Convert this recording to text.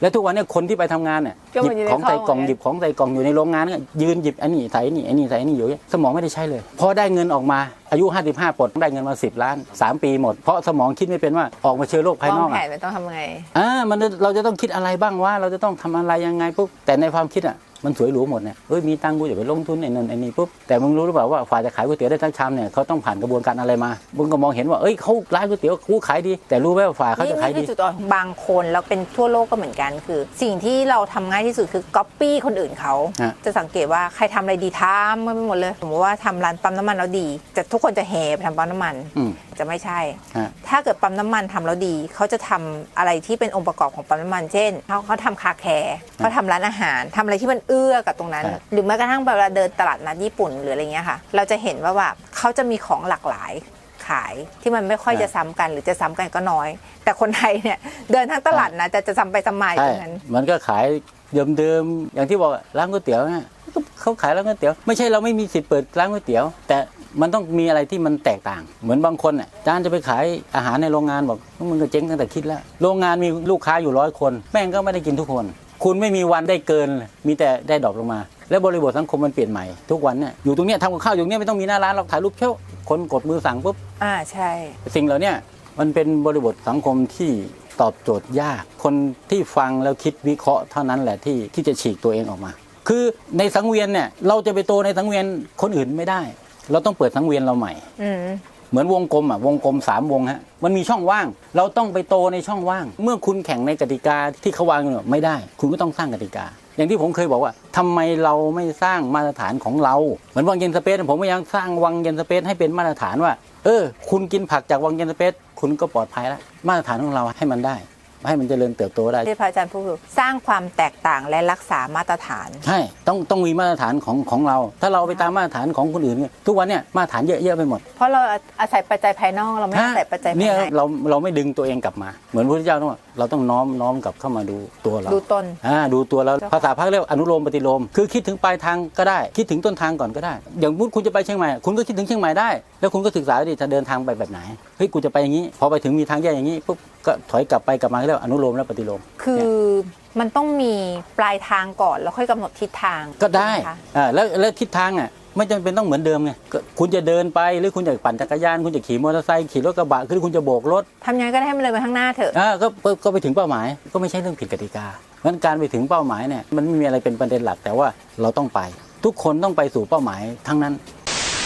แล้วทุกวันเนี้คนที่ไปทำงานเนี่ยก็หมัยินบอยู่ในของใส่กล่องท้องไงหยิบของใส่กล่องอยู่ในโรงงานเนี่ยยืนหยิบอันนี้ใส่นี่อันนี้ใส่นี่อยู่เนี่ยสมองไม่ได้ใช้เลยพอได้เงินออกมาอายุ 55ปลดได้เงินมา 10 ล้าน 3 ปีหมด เพราะสมองคิดไม่เป็นว่าออกมาเจอโลกภายวานองกแผอะนมันต้องทำไงอ่ามันเราจะต้องคิดอะไรบ้างว่าเราจะต้องทำอะไรยังไงปุ๊บแต่ในความคิดอะ มันสวยหรูหมดเนี่ยเอ้ยมีตังค์กูจะไปลงทุนไอ้นั่นไอ้นี่ปุ๊บแต่มึงรู้หรือเปล่าว่าฝ่ายจะขายก๋วยเตี๋ยวได้ทั้งชามเนี่ยเขาต้องผ่านกระบวนการอะไรมามึงก็มองเห็นว่าเอ้ยเขาร้านก๋วยเตี๋ยวกูขายดี แต่รู้ไหมว่าฝ่ายเขาจะขายนี่ดีคือจุดอ่อนของบางคนแล้วเป็นทั่วโลกก็เหมือนกันคือ สิ่งที่เราทำง่ายที่สุดคือก๊อปปี้คนอื่นเขาฮะจะสังเกตว่าใครทำอะไรดีทำไม่หมดเลยสมมติว่าทำร้านปั๊มน้ำมันแล้วดีแต่ทุกคนจะแห่ไปทำปั๊มน้ำมันอืมจะไม่ใช่ฮะถ้าเกิดปั๊มน้ำมันทำแล้วดี เขาจะทำอะไรที่เป็นองค์ประกอบของปั๊มน้ำมัน เช่นเขาเขาทำคาแคร์เขาทำร้านอาหารทำอะไรที่มันเอื้อกับตรงนั้นครับหรือแม้กระทั่งเวลาเดินตลาดนัดญี่ปุ่นหรืออะไรเงี้ยค่ะ เราจะเห็นว่าแบบเขาจะมีของหลากหลายขายที่มันไม่ค่อยจะซ้ำกันหรือจะซ้ำกันก็น้อย แต่คนไทยเนี่ยเดินทั้งตลาดนะจะจะซ้ำไปซ้ำมาอยู่ใช่ตรงนั้น มันก็ขายเดิมๆอย่างที่บอกอะร้านก๋วยเตี๋ยวเนี่ยก็เขาขายร้านก๋วยเตี๋ยวไม่ใช่เราไม่มีสิทธิ์เปิดร้านก๋วยเตี๋ยว แต่มันต้องมีอะไรที่มันแตกต่าง เหมือนบางคนอะจานจะไปขายอาหารในโรงงานบอกมึงก็เจ๊งตั้งแต่คิดแล้ว โรงงานมีลูกค้าอยู่ร้อยคน แม่งก็ไม่ได้กินทุกคน คุณไม่มีวันได้เกิน มีแต่ได้ดรอกลงมา แล้วบริบทสังคมมันเปลี่ยนใหม่ทุกวันเนี่ยอยู่ตรงเนี้ยทำกับข้าวอยู่ตรงเนี้ยไม่ต้องมีหน้าร้านเราถ่ายรูปเช่าคนกดมือสั่งปุ๊บอ่าใช่ สิ่งเหล่าเนี้ยมันเป็นบริบทสังคมที่ตอบโจทย์ยาก คนที่ฟังแล้วคิดวิเคราะห์เท่านั้นแหละที่ที่จะฉีกตัวเองออกมา คือในสังเวียนเนี่ยเราจะไปโตในสังเวียนคนอื่นไม่ได้ เราต้องเปิดสังเวียนเราใหม่ อืม เหมือนวงกลมอะวงกลมสามวงฮะมันมีช่องว่าง เราต้องไปโตในช่องว่าง เมื่อคุณแข่งในกติกาที่เขาวางเนี่ยไม่ได้ คุณก็ต้องสร้างกติกา อย่างที่ผมเคยบอกว่าทำไมเราไม่สร้างมาตรฐานของเรา เหมือนวังเย็นสเปซผมพยายามสร้างวังเย็นสเปซให้เป็นมาตรฐานว่า เออ คุณกินผักจากวังเย็นสเปซคุณก็ปลอดภัยแล้วมาตรฐานของเราให้มันได้ ให้มันเจริญเติบโตได้ที่พระอาจารย์พูดคือสร้างความแตกต่างและรักษามาตรฐาน ใช่ต้องต้องมีมาตรฐานของของเรา ถ้าเราไปตามมาตรฐานของคนอื่นเนี่ยทุกวันเนี่ยมาตรฐานเยอะๆไปหมด เพราะเราอาศัยปัจจัยภายนอกเราไม่อาศัยปัจจัยภายเนี่ยในเราเราไม่ดึงตัวเองกลับมา เหมือนพระพุทธเจ้าต้องว่าเราต้องน้อมน้อมกลับเข้ามาดูตัวเราดูตนอ่าดูตัวแล้วภาษาพระเรียกว่าอนุโลมปฏิโลม คือคิดถึงปลายทางก็ได้ คิดถึงต้นทางก่อนก็ได้ อย่างมุดคุณจะไปเชียงใหม่คุณก็คิดถึงเชียงใหม่ได้ แล้วคุณก็ศึกษาดิจะเดินทางไปแบบไหนเฮ้ยกูจะไปอย่างนี้ พอไปถึงมีทางแยกอย่างนี้ปุ๊บก็ถอยกลับไปกลับมาเรียกว่าอนุโลมและปฏิโลม คือมันต้องมีปลายทางก่อนแล้วค่อยกำหนดทิศทางก็ได้ถูหมคะอ่าแล้วแล้วทิศทางอะไม่จำเป็นต้องเหมือนเดิมไงก็คุณจะเดินไปหรือคุณจะปั่นจักรยาน คุณจะขี่มอเตอร์ไซค์ขี่รถกระบะหรือคุณจะโบกรถทำยังไงก็ได้ให้มันเลยไปข้างหน้าเถอะอ่าก็ก็ก็ไปถึงเป้าหมายก็ไม่ใช่เรื่องผิดกติกาเพราะฉะนั้นการไปถึงเป้าหมายเนี่ยมันไม่มีอะไรเป็นประเด็นหลัก แต่ว่าเราต้องไป ทุกคนต้องไปสู่เป้าหมายทั้งนั้น